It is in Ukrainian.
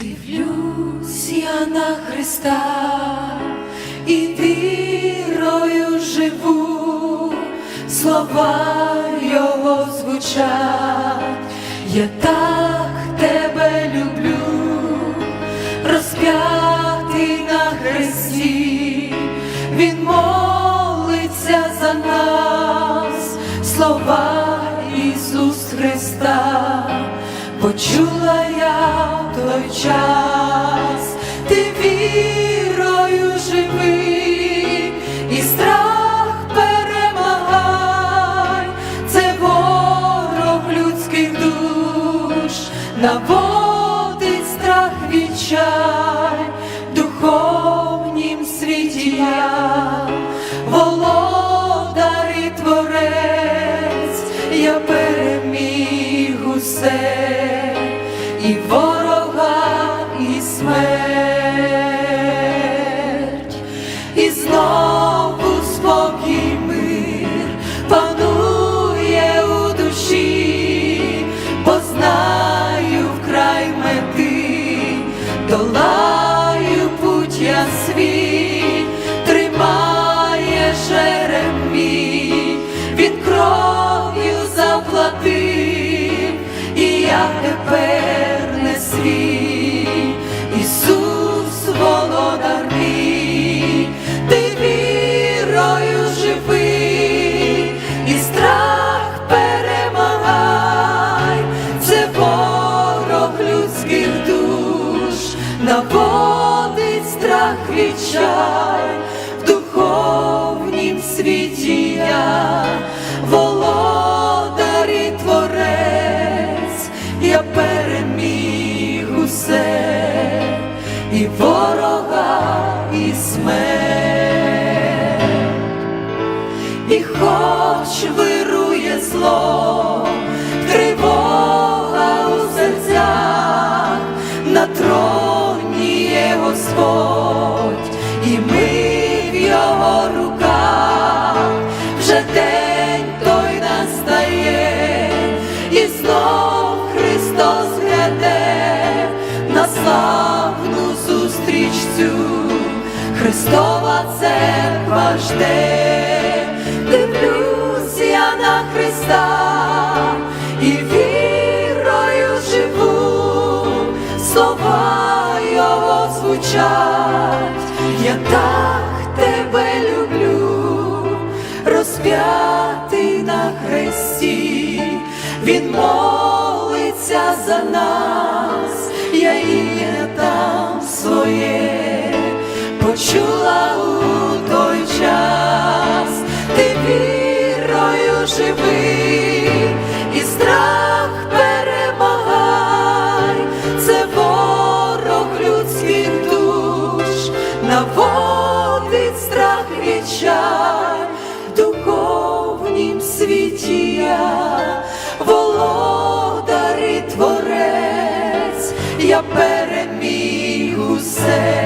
Дивлюсь я на Христа і вірою живу, слова Його звучать, я так тебе люблю, розп'ятий на хресті, Він молиться за нас, слова Ісус Христа, почула я той час, ти вірою живи і страх перемагай, це ворог людських душ, наводить страх відчай, духовнім світі я, володар і творець, я переміг усе, і the love. Наводить страх відчай, в духовнім світі я, володар і творець, я переміг усе, і ворога, і смерть. І хоч вирує зло, славну зустріч цю. Христова церква жде, дивлюсь я на Христа і вірою живу, слова Його звучать, я так тебе люблю, розп'ятий на хресті, Він молиться за нас, я там своє почула у той час, ти вірою живи, і страх перемагай, це ворог людських душ, наводить страх відчай, в духовнім світі я, володар переміг усе